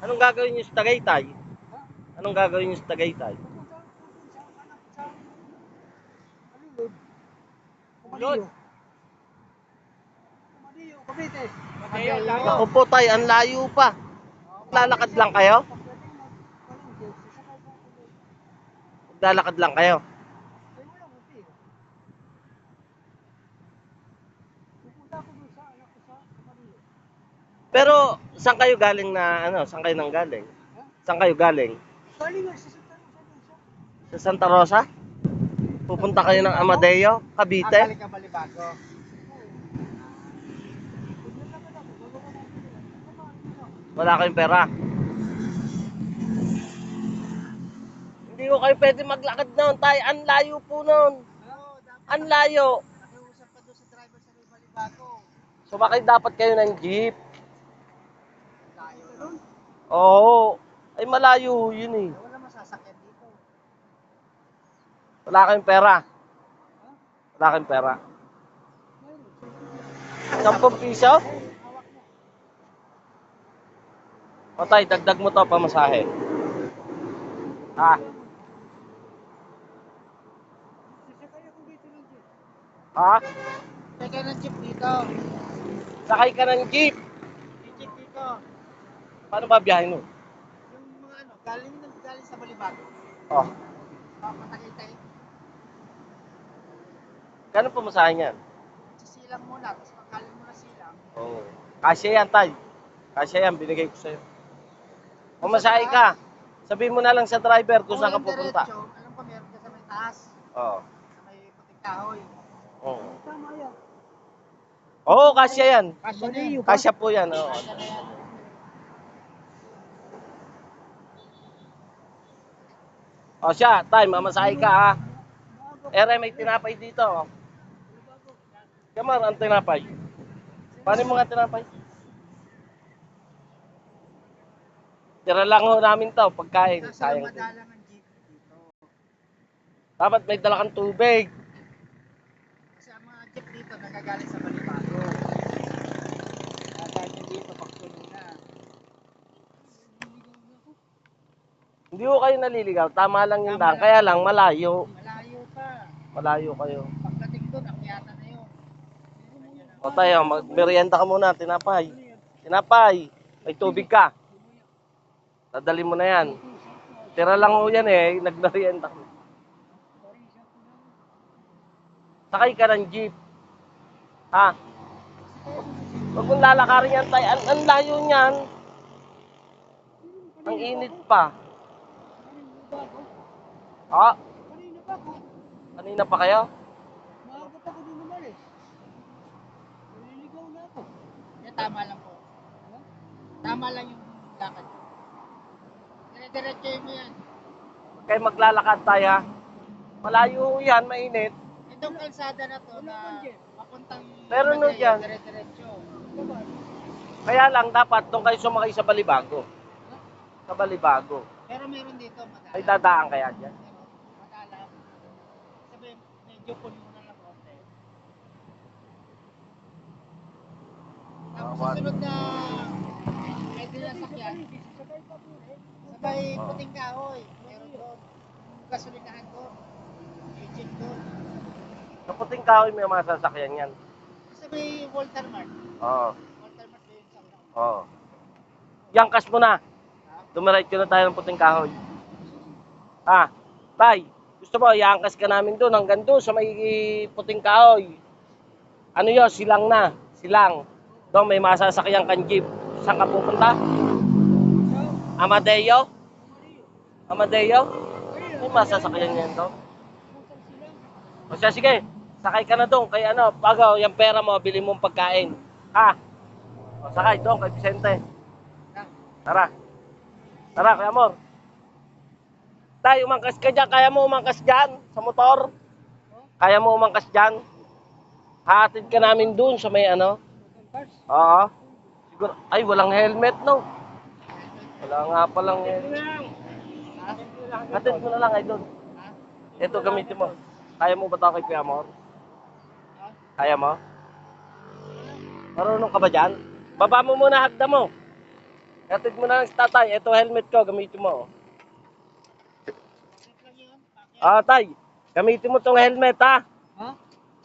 Anong gagawin niyo sa Tagaytay? Anong gagawin niyo sa Tagaytay? Cavite. Ako po tay, ang layo pa. Lalakad lang kayo? Lalakad lang kayo. Pero saan kayo galing na ano? Saan kayo nang galing? Saan kayo galing? Galing nga sa Santa Rosa. Sa Santa Rosa? Pupunta kayo ng Amadeo, Cavite? ka Balibago. Wala kayong pera. Hindi ko kayo pwede maglakad noon, tay. Ang layo po noon. Oo, dapat Ang layo. nakiusap pa doon sa driver sa Balibago. Sumakay dapat kayo ng jeep. Oo. Ay malayo yun eh. Wala masasakyan dito. Wala kayong pera. Wala kayong pera. Sampung piso? O tay, dagdag mo to pamasahe. Ha? Ha? Teka ng jeep dito. Sakay ka ng jeep. Paano ba biyahe mo? Yung mga ano, galing ng galing sa Balibago. Oh, Uh, Matagitay. gano'n pamasahe niyan? Sisilang muna, tapos pagkaling mo na silang. Oo. Kasya yan, tay. Kasya yan, binigay ko sa'yo. Pamasahe ka. Sabihin mo na lang sa driver kung saan ka Kung pupunta. diretso, alam ko meron ka sa may taas. Oo. Sa may puting kahoy. Oo. Tama yan. Oo, kasya yan. Kasya na yun. Kasya po yan. Oo. Kasya na yan. O siya, tay, mamasahe ka ha. Ere, may tinapay dito. Kamar, ang tinapay. Paano mga tinapay? Tira lang ho namin to, pagkain. Sayang din. Dapat may dala kang tubig. Kasi ang mga jeep dito nagagaling sa Balibago. Nagaling yung dito pagtuloy na. Hindi ko kayo naliligaw. Tama lang yung daan. Kaya lang, malayo. Malayo pa. Malayo kayo. Pagdating doon, akyata na yun. O tayo, magmerienda ka muna. Tinapay. Tinapay. May tubig ka. Dadali mo na yan. Tira lang ho yan eh. Nagmerienda ka. Sakay ka ng jeep. Ha? Huwag mong lalakarin yan tayo. Ang, ang layo niyan. Ang init pa. Ha? Kanina pa ako. Kanina pa kayo? Maagot ako din umalis. Naliligaw na ako. Yeah, tama lang po. Tama lang yung lakad. Dire-diretso mo yan. Huwag kayo maglalakad tayo ha. Malayo yan, mainit. Itong kalsada na to na papuntang Pero no Mateo, dyan. dire-diretso. Kaya lang dapat doon kayo sumakay sa Balibago. Sa Balibago. Pero meron dito madala. May dadaan kaya dyan. Pero madala. Sabi, medyo puno na lang konti. Tapos sa sunod na pwede na sakyan. Sabay puting kahoy. Meron doon. Gasolinahan doon. Agent doon. Sa puting kahoy may mga sasakyan yan. Sa may Walter Mart. Oo. Walter Mart ba yun sa una? Oo. Yangkas mo na. Dumiretso na tayo ng puting kahoy. Ha? Tay, gusto mo, iangkas ka namin doon hanggang doon sa may puting kahoy. Ano yun? Silang na. Silang. Doon may masasakyan kang jeep. Saan ka pupunta? Amadeo? Amadeo? May masasakyan yan doon. O siya, sige. Sakay ka na doon. Kay ano, bago yung pera mo, bili mong pagkain. Ha? O sakay doon kay Vicente. Tara. Tara, kaya amor. Tay, umangkas ka dyan. Kaya mo umangkas dyan sa motor? Kaya mo umangkas dyan? Hatid ka namin dun sa may ano? Oo. Siguro, ay, walang helmet, no? Wala nga palang helmet. Hatid mo na lang, ay doon. Ito, gamitin mo. Kaya mo ba ito kay Kuya Amor? Kaya mo? Marunong ka ba dyan? Baba mo muna hagda mo. Hatid mo na lang sa tatay. Ito helmet ko, gamitin mo. Bakit lang yun? Bakit? Ah, tay. Gamitin mo tong helmet, ha? Ha?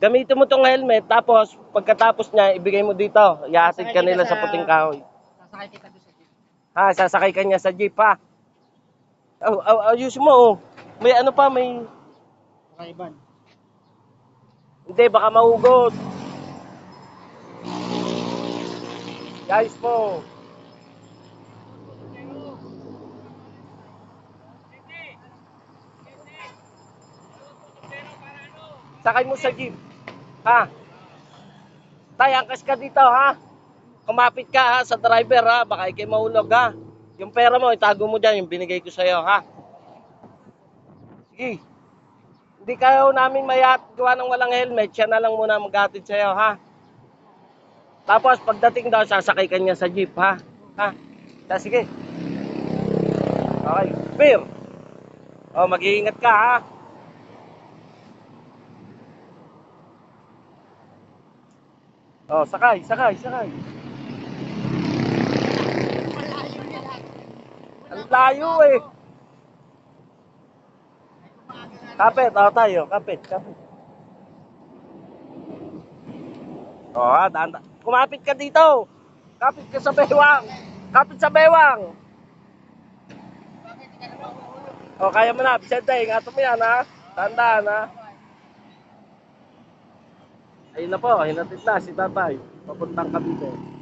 Gamitin mo tong helmet, tapos pagkatapos niya, ibigay mo dito. Ihatid ka nila sa puting kahoy. Sasakay kita doon sa jeep. Ha, sasakay ka niya sa jeep, ha? Oh, oh, ayusin mo, oh. May ano pa, may... Kakaiban. Hindi, baka mahugot. Guys po. Sakay mo sa jeep. Ha? Tay, angkas ka dito, ha? Kumapit ka, ha, sa driver, ha? Baka ikay mahulog, ha? Yung pera mo, itago mo dyan, yung binigay ko sa'yo, ha? Sige. Hindi kayo namin mayat gawa ng walang helmet, siya na lang muna maghatid sa'yo, ha? Tapos, pagdating daw, sasakay ka niya sa jeep, ha? Ha? Sa, sige. Okay. Beer. Oh, mag-iingat ka, ha? Oh, sakay, sakay, sakay. Malayo nila. Ang layo, eh. Kapit, oh, tayo. Kapit, kapit. Oh, ha, dahan, kumapit ka dito. Kapit ka sa bewang. Kapit sa bewang. Oh, kaya mo na. Vicente, ingatan mo yan, ha? Tandaan, ha? Ayun na po, hinatid na si tatay. Papuntang Cavite.